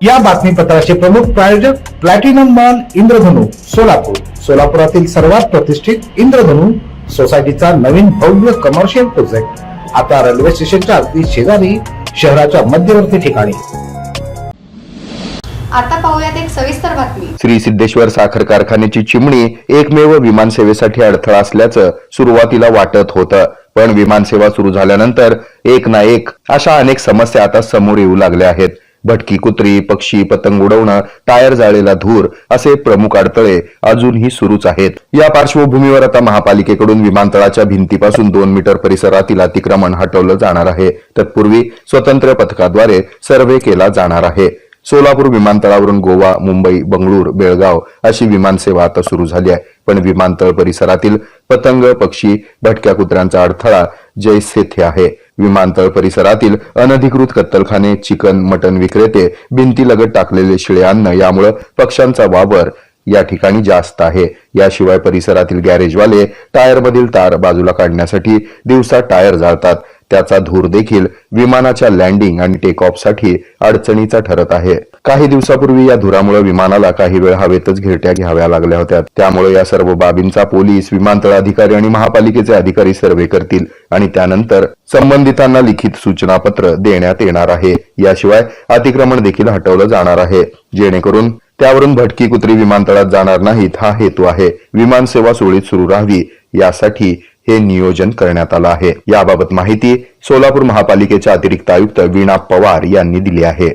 या बातमीपत्राचे प्रमुख प्रायोजक प्लॅटिनम मॉल इंद्रधनु सोलापूर. सोलापुरातील सर्वात प्रतिष्ठित इंद्रधनु सोसायटीचा नवीन भव्य कमर्शियल प्रोजेक्ट आता रेल्वे स्टेशनच्या अगदी शेजारी शहराच्या मध्यवर्ती ठिकाणी. आता पाहूयात एक सविस्तर बातमी. श्री सिद्धेश्वर साखर कारखान्याची चिमणी एकमेव विमानसेवेसाठी अडथळा असल्याचं सुरुवातीला वाटत होतं. पण विमानसेवा सुरू झाल्यानंतर एक ना एक अशा अनेक समस्या आता समोर येऊ लागल्या आहेत. भटकी कुत्री पक्षी पतंग उडवणं टायर जाळलेला धूर असे प्रमुख अडथळे अजूनही सुरूच आहेत. या पार्श्वभूमीवर आता महापालिकेकडून विमानतळाच्या भिंतीपासून दोन मीटर परिसरातील अतिक्रमण हटवलं जाणार आहे. तत्पूर्वी स्वतंत्र पथकाद्वारे सर्व्हे केला जाणार आहे. सोलापूर विमानतळावरून गोवा मुंबई बंगळूर बेळगाव अशी विमानसेवा आता सुरू झाली आहे. पण विमानतळ परिसरातील पतंग पक्षी भटक्या कुत्र्यांचा अडथळा जैसेथे आहे. विमानतळ परिसरातील अनधिकृत कत्तलखाने चिकन मटन विक्रेते भिंतीलगत टाकलेले शिळे अन्न यामुळे पक्ष्यांचा वावर या ठिकाणी जास्त आहे. याशिवाय परिसरातील गॅरेजवाले टायरमधील तार बाजूला काढण्यासाठी दिवसा टायर जाळतात. त्याचा धूर देखील विमानाच्या लँडिंग आणि टेकसाठी अडचणीचा ठरत आहे. काही दिवसापूर्वी या धुरामुळे विमानाला काही वेळ हवेतच घिरट्या घ्याव्या लागल्या होत्या. त्यामुळे या सर्व बाबींचा पोलीस विमानतळ अधिकारी आणि महापालिकेचे अधिकारी सर्वे करतील आणि त्यानंतर संबंधितांना लिखित सूचना पत्र देण्यात येणार आहे. याशिवाय अतिक्रमण देखील हटवलं जाणार आहे. जेणेकरून त्यावरून भटकी कुत्री विमानतळात जाणार नाहीत हा हेतू आहे. विमानसेवा सुरळीत सुरू राहावी यासाठी हे नियोजन करण्यात आलं आहे. याबाबत माहिती सोलापूर महापालिकेच्या अतिरिक्त आयुक्त वीणा पवार यांनी दिली आहे.